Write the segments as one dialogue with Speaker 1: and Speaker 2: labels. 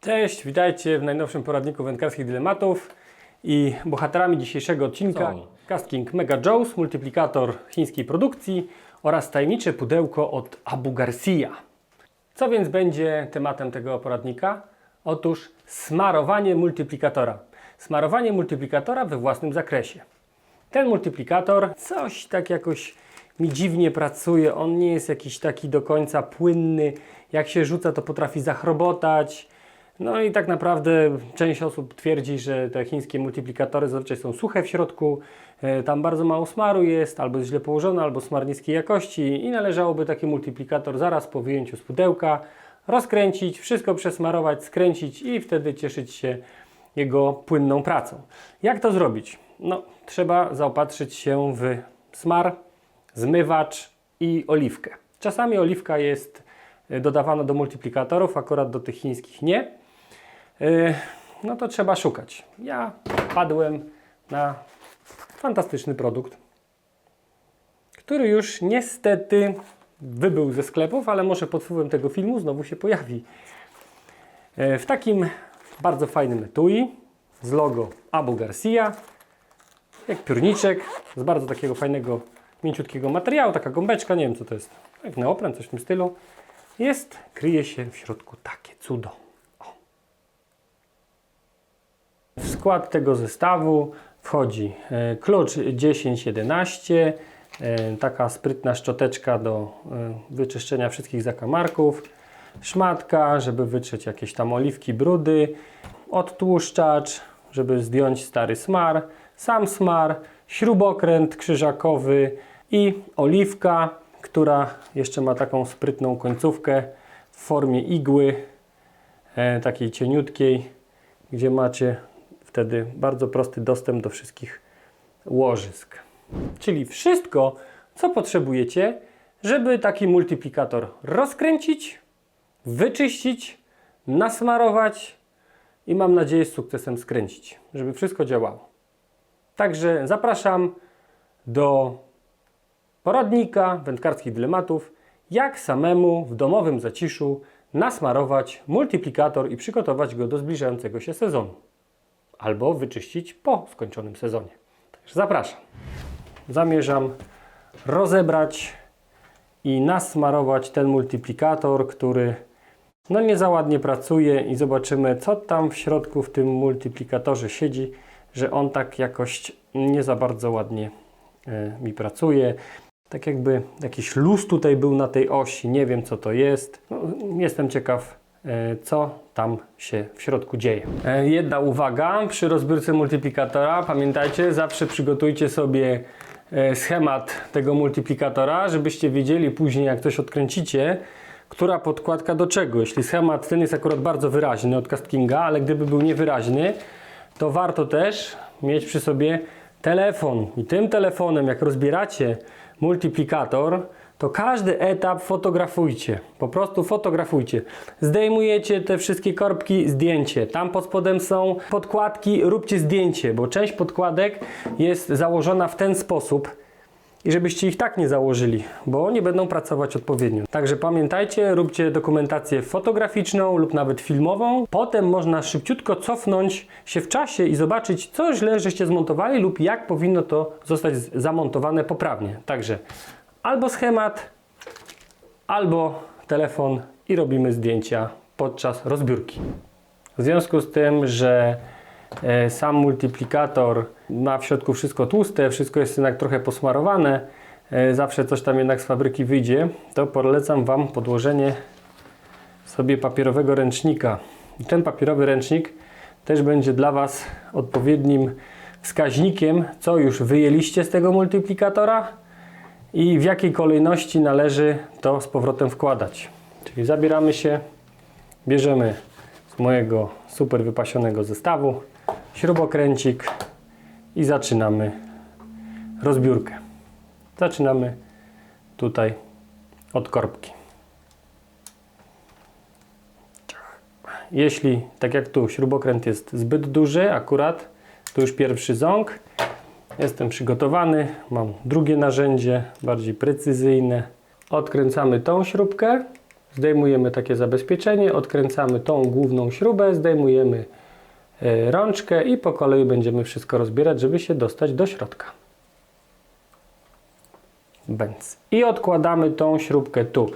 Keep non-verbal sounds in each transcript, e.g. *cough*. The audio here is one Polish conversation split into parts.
Speaker 1: Cześć, witajcie w najnowszym poradniku wędkarskich dylematów i bohaterami dzisiejszego odcinka
Speaker 2: Są.
Speaker 1: Casting Mega Jaws, multiplikator chińskiej produkcji oraz tajemnicze pudełko od Abu Garcia. Co więc będzie tematem tego poradnika? Otóż smarowanie multiplikatora. Smarowanie multiplikatora we własnym zakresie. Ten multiplikator coś tak jakoś mi dziwnie pracuje. On nie jest jakiś taki do końca płynny. Jak się rzuca, to potrafi zachrobotać. No i tak naprawdę część osób twierdzi, że te chińskie multiplikatory zazwyczaj są suche w środku, e, tam bardzo mało smaru jest, albo jest źle położony, albo smar niskiej jakości i należałoby taki multiplikator zaraz po wyjęciu z pudełka rozkręcić, wszystko przesmarować, skręcić i wtedy cieszyć się jego płynną pracą. Jak to zrobić? No, trzeba zaopatrzyć się w smar, zmywacz i oliwkę. Czasami oliwka jest e, dodawana do multiplikatorów, akurat do tych chińskich nie. Yy, No to trzeba szukać. Ja padłem na fantastyczny produkt, który już niestety wybył ze sklepów, ale może pod wpływem tego filmu znowu się pojawi. E, W takim bardzo fajnym etui z logo Abu Garcia, jak piórniczek, z bardzo takiego fajnego, mięciutkiego materiału, taka gąbeczka, nie wiem co to jest, jak neopren, coś w tym stylu. Jest, kryje się w środku takie cudo. O. W skład tego zestawu wchodzi e, klucz 1011, e, taka sprytna szczoteczka do e, wyczyszczenia wszystkich zakamarków, szmatka, żeby wytrzeć jakieś tam oliwki, brudy, odtłuszczacz, żeby zdjąć stary smar, sam smar, śrubokręt krzyżakowy i oliwka, która jeszcze ma taką sprytną końcówkę w formie igły, takiej cieniutkiej, gdzie macie wtedy bardzo prosty dostęp do wszystkich łożysk. Czyli wszystko, co potrzebujecie, żeby taki multiplikator rozkręcić, wyczyścić, nasmarować i mam nadzieję z sukcesem skręcić, żeby wszystko działało. Także zapraszam do poradnika wędkarskich dylematów, jak samemu w domowym zaciszu nasmarować multiplikator i przygotować go do zbliżającego się sezonu. Albo wyczyścić po skończonym sezonie. Także zapraszam. Zamierzam rozebrać i nasmarować ten multiplikator, który no nie za ładnie pracuje i zobaczymy co tam w środku w tym multiplikatorze siedzi, że on tak jakoś nie za bardzo ładnie e, mi pracuje. Tak jakby jakiś luz tutaj był na tej osi, nie wiem co to jest. No, jestem ciekaw co tam się w środku dzieje. E, Jedna uwaga przy rozbiórce multiplikatora, pamiętajcie, zawsze przygotujcie sobie e, schemat tego multiplikatora, żebyście wiedzieli później jak coś odkręcicie, która podkładka do czego. Jeśli schemat ten jest akurat bardzo wyraźny od Castkinga, ale gdyby był niewyraźny, to warto też mieć przy sobie telefon. I tym telefonem, jak rozbieracie multiplikator, to każdy etap fotografujcie. Po prostu fotografujcie. Zdejmujecie te wszystkie korbki, zdjęcie. Tam pod spodem są podkładki, róbcie zdjęcie, bo część podkładek jest założona w ten sposób, i żebyście ich tak nie założyli, bo nie będą pracować odpowiednio. Także pamiętajcie, róbcie dokumentację fotograficzną lub nawet filmową. Potem można szybciutko cofnąć się w czasie i zobaczyć, co źle żeście zmontowali lub jak powinno to zostać zamontowane poprawnie. Także albo schemat, albo telefon i robimy zdjęcia podczas rozbiórki. W związku z tym, że e, sam multiplikator ma w środku wszystko tłuste, wszystko jest jednak trochę posmarowane, e, zawsze coś tam jednak z fabryki wyjdzie, to polecam Wam podłożenie sobie papierowego ręcznika. I ten papierowy ręcznik też będzie dla Was odpowiednim wskaźnikiem, co już wyjęliście z tego multiplikatora i w jakiej kolejności należy to z powrotem wkładać. Czyli zabieramy się, bierzemy z mojego super wypasionego zestawu śrubokręcik i zaczynamy rozbiórkę. Zaczynamy tutaj od korbki. Jeśli, tak jak tu, śrubokręt jest zbyt duży, akurat, to już pierwszy ząg. Jestem przygotowany, mam drugie narzędzie, bardziej precyzyjne. Odkręcamy tą śrubkę zdejmujemy takie zabezpieczenie, odkręcamy tą główną śrubę, zdejmujemy e, rączkę i po kolei będziemy wszystko rozbierać, żeby się dostać do środka. Bęc. I odkładamy tą śrubkę tu.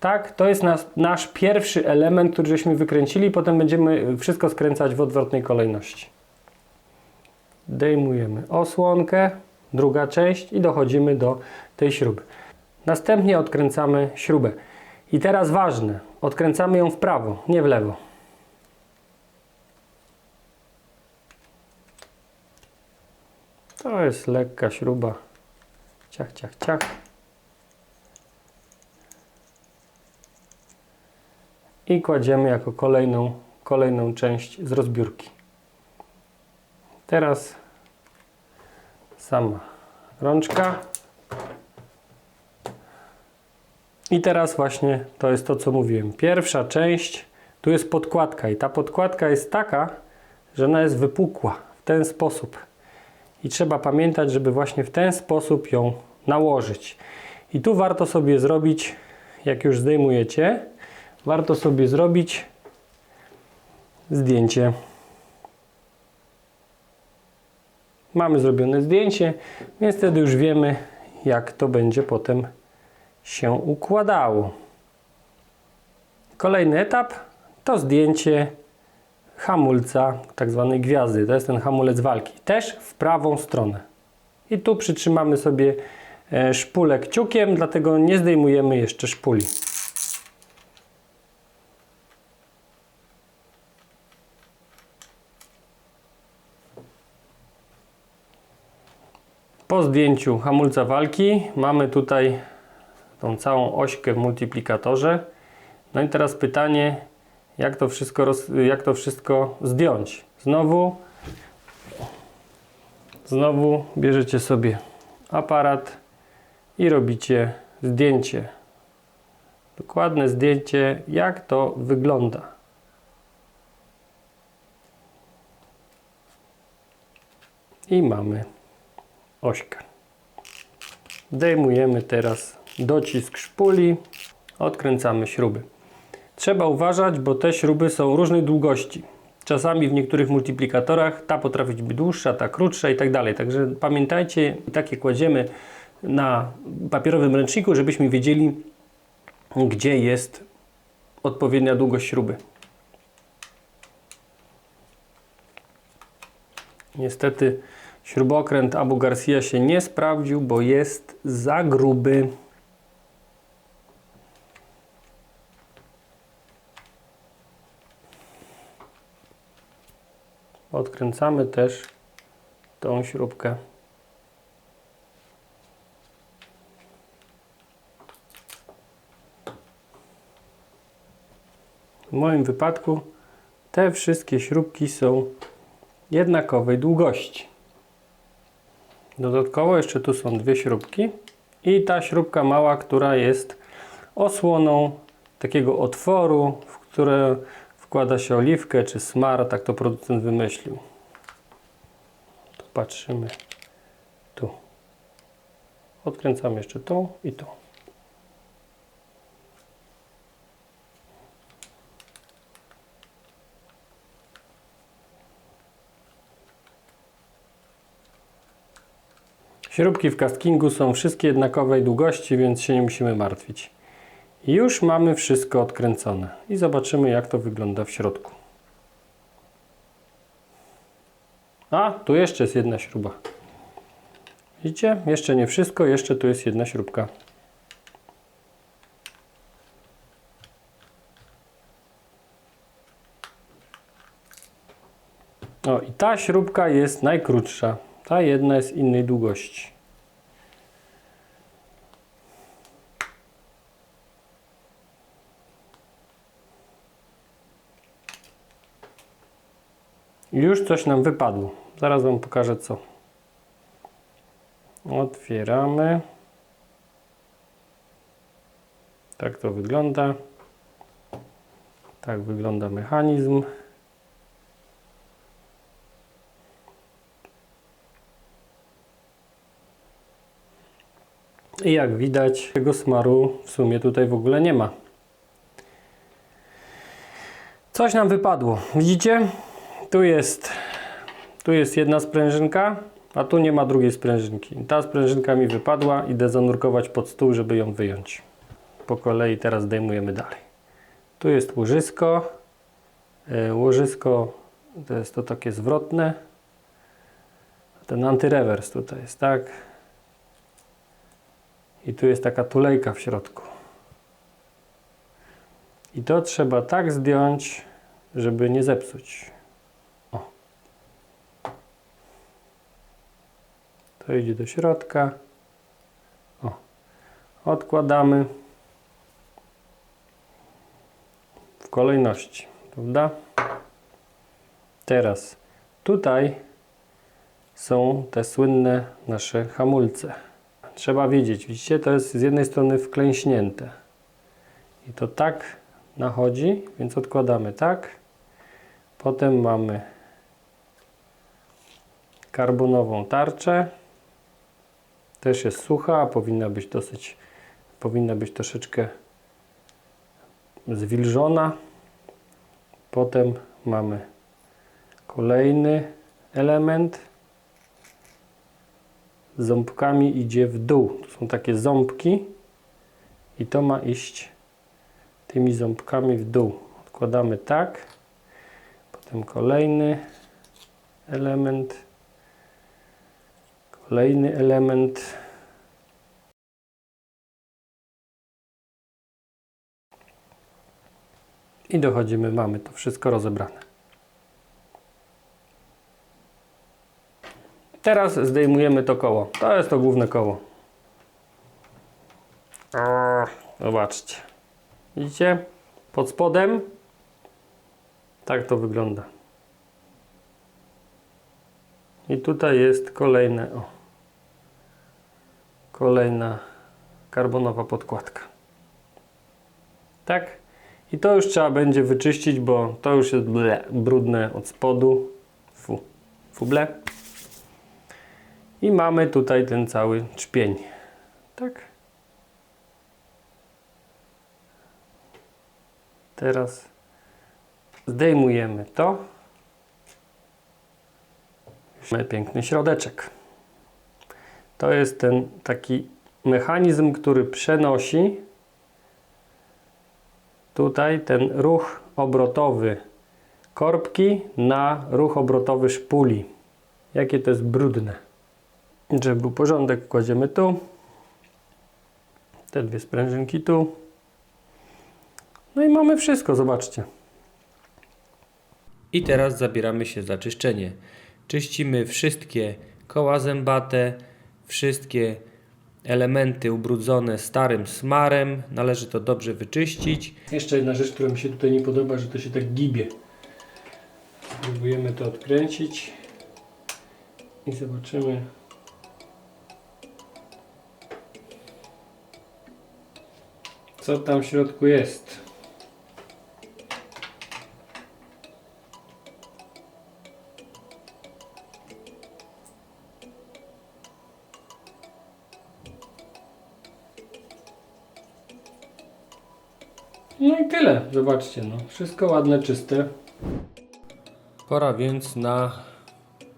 Speaker 1: Tak, to jest nas, nasz pierwszy element, który żeśmy wykręcili, potem będziemy wszystko skręcać w odwrotnej kolejności. Dejmujemy osłonkę, druga część i dochodzimy do tej śruby. Następnie odkręcamy śrubę. I teraz ważne, odkręcamy ją w prawo, nie w lewo. To jest lekka śruba. Ciach, ciach, ciach. I kładziemy jako kolejną, kolejną część z rozbiórki. Teraz sama rączka. I teraz właśnie to jest to, co mówiłem. Pierwsza część, tu jest podkładka i ta podkładka jest taka, że ona jest wypukła w ten sposób. I trzeba pamiętać, żeby właśnie w ten sposób ją nałożyć. I tu warto sobie zrobić, jak już zdejmujecie, warto sobie zrobić zdjęcie. Mamy zrobione zdjęcie, więc wtedy już wiemy, jak to będzie potem się układało. Kolejny etap to zdjęcie hamulca, tak zwanej gwiazdy. To jest ten hamulec walki. Też w prawą stronę. I tu przytrzymamy sobie e, szpulę kciukiem, dlatego nie zdejmujemy jeszcze szpuli. Po zdjęciu hamulca walki mamy tutaj tą całą ośkę w multiplikatorze. No i teraz pytanie, jak to wszystko, roz, jak to wszystko zdjąć. Znowu, znowu bierzecie sobie aparat i robicie zdjęcie. Dokładne zdjęcie, jak to wygląda. I mamy ośkę. Zdejmujemy teraz docisk szpuli, odkręcamy śruby. Trzeba uważać, bo te śruby są różnej długości. Czasami w niektórych multiplikatorach ta potrafi być dłuższa, ta krótsza i tak dalej. Także pamiętajcie, takie kładziemy na papierowym ręczniku, żebyśmy wiedzieli, gdzie jest odpowiednia długość śruby. Niestety śrubokręt Abu Garcia się nie sprawdził, bo jest za gruby. Odkręcamy też tą śrubkę. W moim wypadku te wszystkie śrubki są jednakowej długości. Dodatkowo jeszcze tu są dwie śrubki i ta śrubka mała, która jest osłoną takiego otworu, w które wkłada się oliwkę czy smar, tak to producent wymyślił. Tu patrzymy. Tu. Odkręcamy jeszcze tą i tą. Śrubki w caskingu są wszystkie jednakowej długości, więc się nie musimy martwić. Już mamy wszystko odkręcone i zobaczymy jak to wygląda w środku. A, tu jeszcze jest jedna śruba. Widzicie? Jeszcze nie wszystko, jeszcze tu jest jedna śrubka. O, i ta śrubka jest najkrótsza. Ta jedna jest innej długości. Już coś nam wypadło. Zaraz Wam pokażę co. Otwieramy. Tak to wygląda. Tak wygląda mechanizm. I jak widać, tego smaru w sumie tutaj w ogóle nie ma. Coś nam wypadło. Widzicie? Tu jest, tu jest jedna sprężynka, a tu nie ma drugiej sprężynki. Ta sprężynka mi wypadła. Idę zanurkować pod stół, żeby ją wyjąć. Po kolei teraz zdejmujemy dalej. Tu jest łożysko. E, Łożysko to jest to takie zwrotne. Ten antyrewers tutaj jest, tak? I tu jest taka tulejka w środku. I to trzeba tak zdjąć, żeby nie zepsuć. O. To idzie do środka. O. Odkładamy w kolejności, prawda? Teraz tutaj są te słynne nasze hamulce. Trzeba wiedzieć, widzicie, to jest z jednej strony wklęśnięte. I to tak nachodzi, więc odkładamy tak. Potem mamy karbonową tarczę. Też jest sucha, powinna być dosyć, powinna być troszeczkę zwilżona. Potem mamy kolejny element. Ząbkami idzie w dół. To są takie ząbki i to ma iść tymi ząbkami w dół. Odkładamy tak. Potem kolejny element. Kolejny element. I dochodzimy, mamy to wszystko rozebrane. Teraz zdejmujemy to koło. To jest to główne koło. Zobaczcie. Widzicie? Pod spodem tak to wygląda. I tutaj jest kolejne, o, kolejna karbonowa podkładka. Tak? I to już trzeba będzie wyczyścić, bo to już jest ble, brudne od spodu. Fu, fuble. I mamy tutaj ten cały czpień. Tak? Teraz zdejmujemy to. Mamy piękny środeczek. To jest ten taki mechanizm, który przenosi tutaj ten ruch obrotowy korbki na ruch obrotowy szpuli. Jakie to jest brudne. Żeby był porządek, kładziemy tu. Te dwie sprężynki tu. No i mamy wszystko, zobaczcie.
Speaker 2: I teraz zabieramy się za czyszczenie. Czyścimy wszystkie koła zębate, wszystkie elementy ubrudzone starym smarem. Należy to dobrze wyczyścić.
Speaker 1: Jeszcze jedna rzecz, która mi się tutaj nie podoba, że to się tak gibie. Spróbujemy to odkręcić i zobaczymy. Co tam w środku jest? No i tyle. Zobaczcie, no. Wszystko ładne, czyste.
Speaker 2: Pora więc na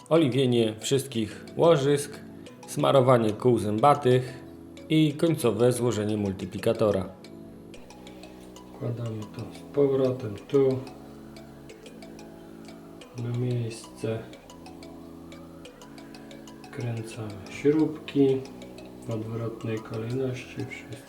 Speaker 2: oliwienie wszystkich łożysk, smarowanie kół zębatych i końcowe złożenie multiplikatora.
Speaker 1: Wkładamy to z powrotem tu na miejsce. Kręcamy śrubki w odwrotnej kolejności. Wszystko.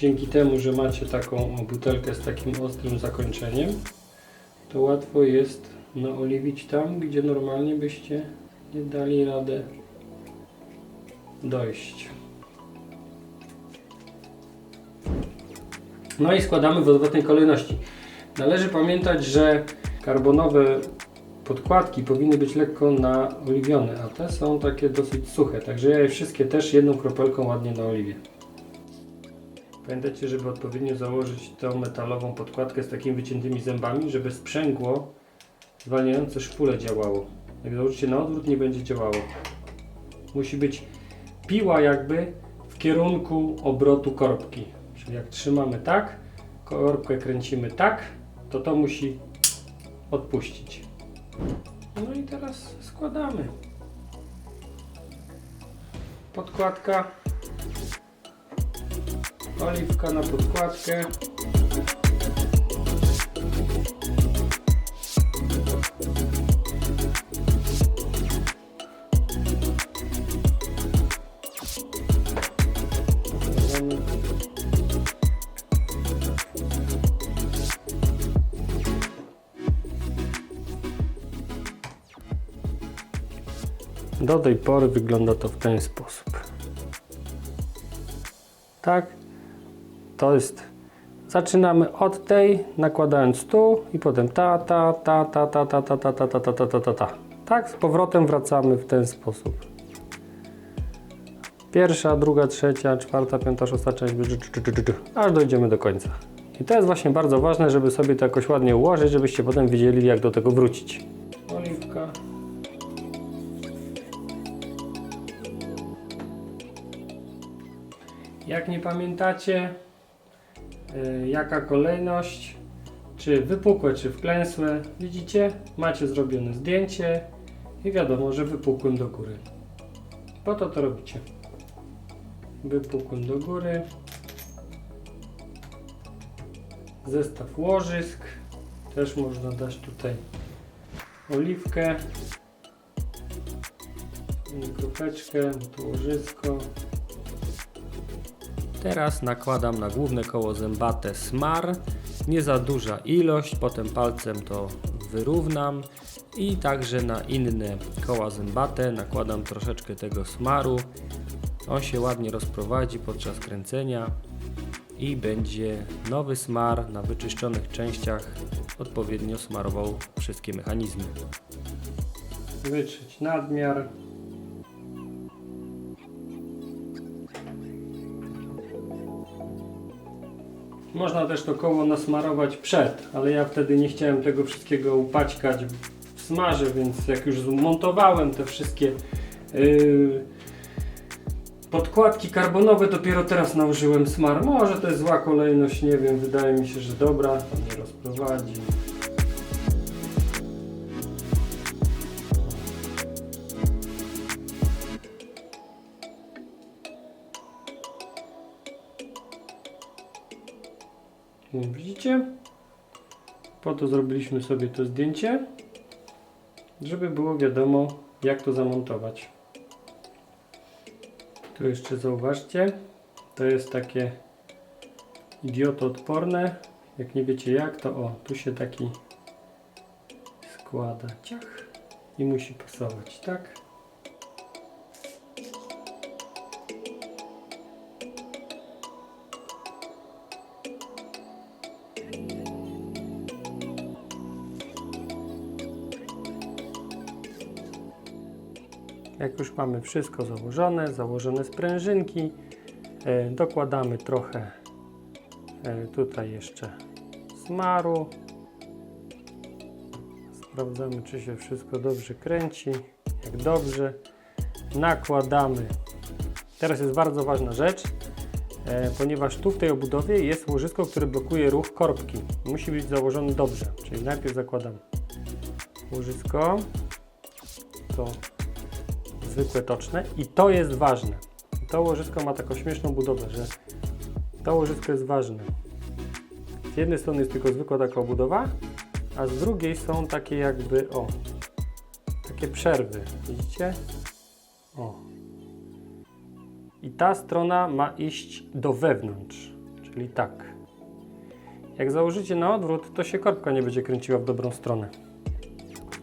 Speaker 1: Dzięki temu, że macie taką butelkę z takim ostrym zakończeniem, to łatwo jest naoliwić tam, gdzie normalnie byście nie dali radę dojść. No i składamy w odwrotnej kolejności. Należy pamiętać, że karbonowe podkładki powinny być lekko naoliwione, a te są takie dosyć suche, także ja je wszystkie też jedną kropelką ładnie naoliwię. Pamiętajcie, żeby odpowiednio założyć tą metalową podkładkę z takimi wyciętymi zębami, żeby sprzęgło zwalniające szpulę działało. Jak założycie na odwrót, nie będzie działało. Musi być piła jakby w kierunku obrotu korbki. Czyli jak trzymamy tak, korbkę kręcimy tak, to to musi odpuścić. No i teraz składamy. Podkładka. Oliwka na podkładkę. Do tej pory wygląda to w ten sposób. Tak. To jest. Zaczynamy od tej, nakładając tu i potem ta, ta, ta, ta, ta, ta, ta, ta, ta, ta, ta, ta, ta, ta, ta. Tak, z powrotem wracamy w ten sposób. Pierwsza, druga, trzecia, czwarta, piąta, szósta część, aż dojdziemy do końca. I to jest właśnie bardzo ważne, żeby sobie to jakoś ładnie ułożyć, żebyście potem wiedzieli, jak do tego wrócić. Jak nie pamiętacie, y, jaka kolejność, czy wypukłe, czy wklęsłe, widzicie, macie zrobione zdjęcie i wiadomo, że wypukłym do góry. Po to to robicie. Wypukłym do góry. Zestaw łożysk. Też można dać tutaj oliwkę. Kropeczkę, to łożysko.
Speaker 2: Teraz nakładam na główne koło zębate smar. Nie za duża ilość, potem palcem to wyrównam. I także na inne koła zębate nakładam troszeczkę tego smaru. On się ładnie rozprowadzi podczas kręcenia i będzie nowy smar na wyczyszczonych częściach odpowiednio smarował wszystkie mechanizmy.
Speaker 1: wytrzeć nadmiar. Można też to koło nasmarować przed, ale ja wtedy nie chciałem tego wszystkiego upaćkać w smarze, więc jak już zmontowałem te wszystkie yy, podkładki karbonowe, dopiero teraz nałożyłem smar. Może to jest zła kolejność, nie wiem, wydaje mi się, że dobra, to mnie rozprowadzi. Widzicie? Po to zrobiliśmy sobie to zdjęcie, żeby było wiadomo, jak to zamontować. Tu jeszcze zauważcie, to jest takie idiotoodporne. Jak nie wiecie jak, to o, tu się taki składa ciach i musi pasować, tak? Jak już mamy wszystko założone, założone sprężynki, e, dokładamy trochę e, tutaj jeszcze smaru. Sprawdzamy, czy się wszystko dobrze kręci. Jak dobrze, nakładamy. Teraz jest bardzo ważna rzecz, e, ponieważ tu w tej obudowie jest łożysko, które blokuje ruch korbki. Musi być założony dobrze, czyli najpierw zakładam łożysko. To zwykłe toczne i to jest ważne. To łożysko ma taką śmieszną budowę, że to łożysko jest ważne. Z jednej strony jest tylko zwykła taka obudowa, a z drugiej są takie jakby, o, takie przerwy, widzicie? O. I ta strona ma iść do wewnątrz, czyli tak. Jak założycie na odwrót, to się korbka nie będzie kręciła w dobrą stronę.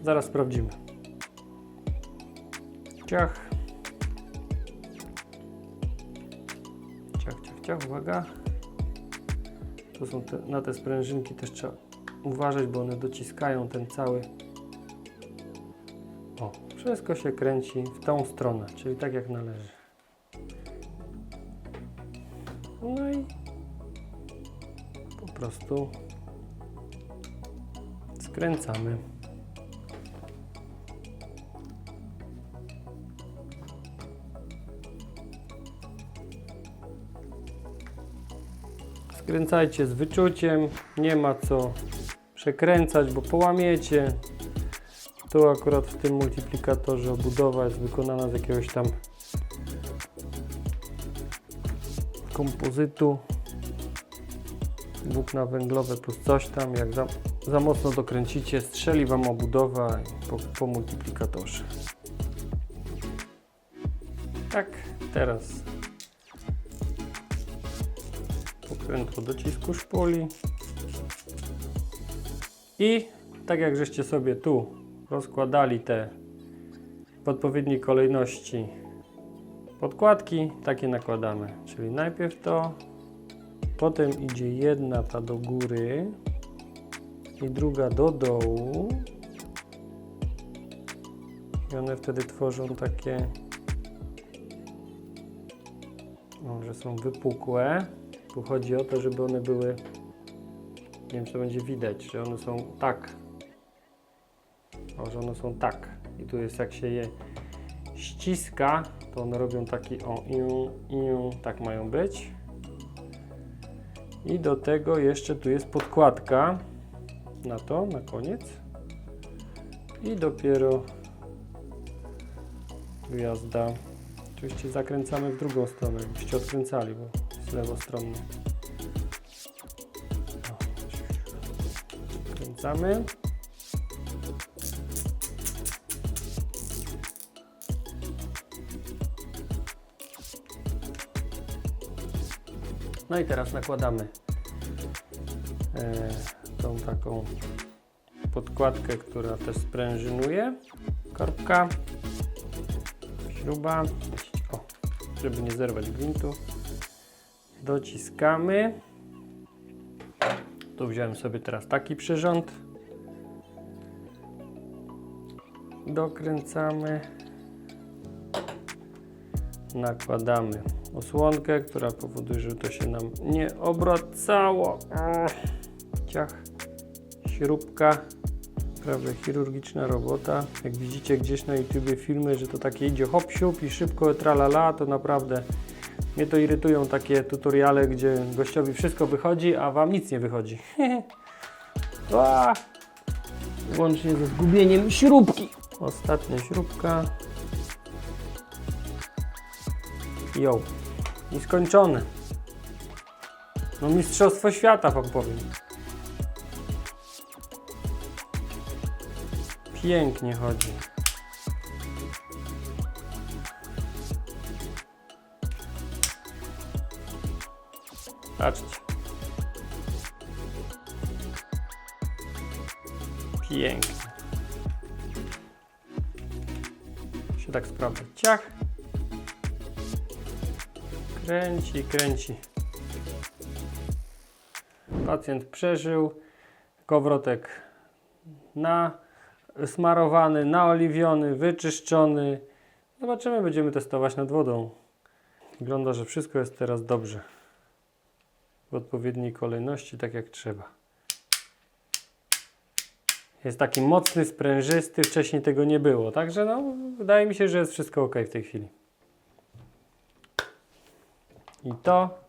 Speaker 1: Zaraz sprawdzimy. Ciach. Ciach, ciach, ciach, uwaga. Tu są te, na te sprężynki też trzeba uważać, bo one dociskają ten cały O, wszystko się kręci w tą stronę, czyli tak jak należy. No i po prostu skręcamy. Skręcajcie z wyczuciem, nie ma co przekręcać, bo połamiecie. Tu akurat w tym multiplikatorze obudowa jest wykonana z jakiegoś tam kompozytu. Włókna węglowe plus coś tam. Jak za, za mocno dokręcicie, strzeli Wam obudowa po, po multiplikatorze. Tak, teraz pokrętło docisku szpuli. I tak jak żeście sobie tu rozkładali te w odpowiedniej kolejności podkładki, takie nakładamy. Czyli najpierw to, potem idzie jedna ta do góry i druga do dołu. I one wtedy tworzą takie, o, że są wypukłe. Chodzi o to, żeby one były, nie wiem czy to będzie widać, że one są tak. O, że one są tak. I tu jest jak się je ściska, to one robią taki o iu, iu, tak mają być. I do tego jeszcze tu jest podkładka na to, na koniec. I dopiero gwiazda. Oczywiście zakręcamy w drugą stronę, jakbyście odkręcali, bo lewostronny. Kręcamy. No i teraz nakładamy e, tą taką podkładkę, która też sprężynuje. Korbka, śruba, o, żeby nie zerwać gwintu. Dociskamy. Tu wziąłem sobie teraz taki przyrząd. Dokręcamy. Nakładamy osłonkę, która powoduje, że to się nam nie obracało. Ach, Ciach, śrubka, prawie chirurgiczna robota. Jak widzicie gdzieś na YouTubie filmy, że to takie idzie hop i szybko tralala, to naprawdę mnie to irytują takie tutoriale, gdzie gościowi wszystko wychodzi, a wam nic nie wychodzi. *laughs* Łącznie ze zgubieniem śrubki. Ostatnia śrubka. Jo. I skończone. No mistrzostwo świata wam powiem. Pięknie chodzi. Patrzcie. Pięknie. Się tak sprawdza. Ciach. Kręci, kręci. Pacjent przeżył. Kowrotek nasmarowany, naoliwiony, wyczyszczony. Zobaczymy, będziemy testować nad wodą. Wygląda, że wszystko jest teraz dobrze. W odpowiedniej kolejności, tak jak trzeba. Jest taki mocny, sprężysty, wcześniej tego nie było. Także no, wydaje mi się, że jest wszystko ok w tej chwili. I to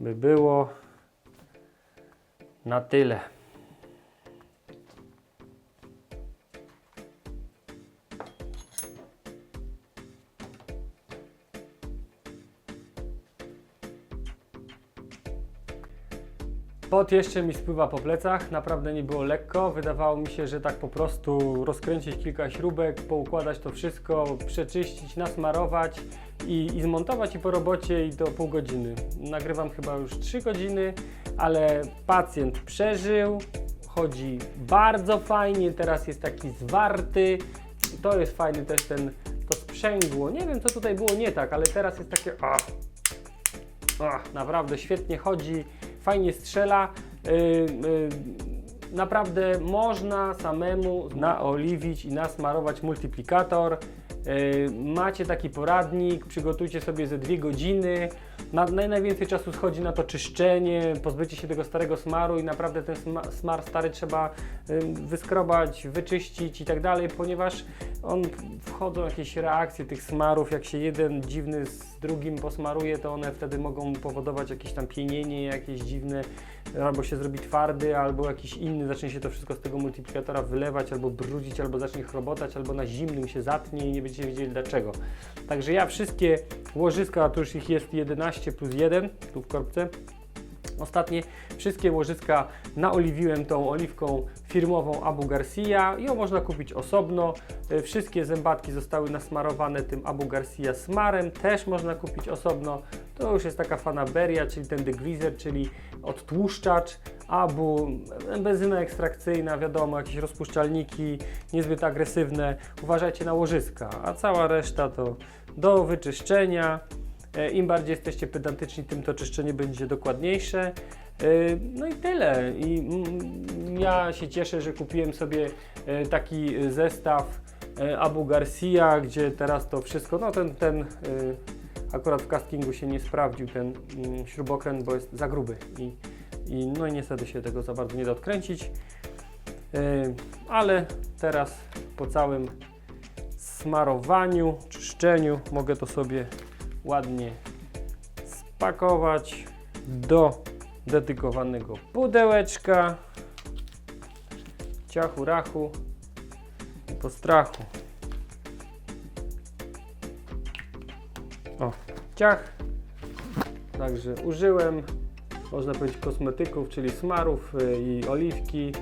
Speaker 1: by było na tyle. Pot jeszcze mi spływa po plecach, naprawdę nie było lekko. Wydawało mi się, że tak po prostu rozkręcić kilka śrubek, poukładać to wszystko, przeczyścić, nasmarować i, i zmontować i po robocie i do pół godziny. Nagrywam chyba już 3 godziny, ale pacjent przeżył, chodzi bardzo fajnie, teraz jest taki zwarty. To jest fajny też ten, to sprzęgło. Nie wiem co tutaj było nie tak, ale teraz jest takie... Ach, ach, naprawdę świetnie chodzi, fajnie strzela. Yy, yy, naprawdę można samemu naoliwić i nasmarować multiplikator. Yy, Macie taki poradnik, przygotujcie sobie ze dwie godziny. Na, naj- najwięcej czasu schodzi na to czyszczenie, pozbycie się tego starego smaru i naprawdę ten sma, smar stary trzeba wyskrobać, wyczyścić i tak dalej, ponieważ on wchodzą jakieś reakcje tych smarów, jak się jeden dziwny z drugim posmaruje, to one wtedy mogą powodować jakieś tam pienienie, jakieś dziwne, albo się zrobi twardy, albo jakiś inny, zacznie się to wszystko z tego multiplikatora wylewać, albo brudzić, albo zacznie chrobotać, albo na zimnym się zatnie i nie będziecie wiedzieli dlaczego. Także ja wszystkie łożyska, a tu już ich jest 11 plus 1, tu w korbce, Ostatnie wszystkie łożyska naoliwiłem tą oliwką firmową Abu Garcia. Ją można kupić osobno. E, Wszystkie zębatki zostały nasmarowane tym Abu Garcia smarem. Też można kupić osobno. To już jest taka fanaberia, czyli ten degreaser, czyli odtłuszczacz. Abu, benzyna ekstrakcyjna, wiadomo, jakieś rozpuszczalniki niezbyt agresywne. Uważajcie na łożyska, a cała reszta to do wyczyszczenia. E, Im bardziej jesteście pedantyczni, tym to czyszczenie będzie dokładniejsze. E, No i tyle. I mm, ja się cieszę, że kupiłem sobie e, taki zestaw Abu Garcia, gdzie teraz to wszystko, no ten, ten akurat w castingu się nie sprawdził, ten mm, śrubokręt, bo jest za gruby i, i no i niestety się tego za bardzo nie da odkręcić. Ale teraz po całym smarowaniu, czyszczeniu mogę to sobie ładnie spakować do dedykowanego pudełeczka. Ciachu, rachu i po strachu. O, ciach. Także użyłem, można powiedzieć, kosmetyków, czyli smarów y, i oliwki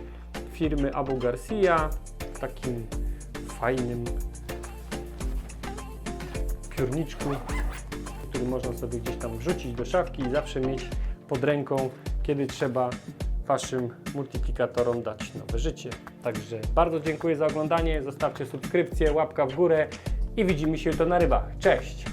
Speaker 1: firmy Abu Garcia w takim fajnym piórniczku który można sobie gdzieś tam wrzucić do szafki i zawsze mieć pod ręką, kiedy trzeba Waszym multiplikatorom dać nowe życie. Także bardzo dziękuję za oglądanie, zostawcie subskrypcję, łapka w górę i widzimy się jutro na rybach. Cześć!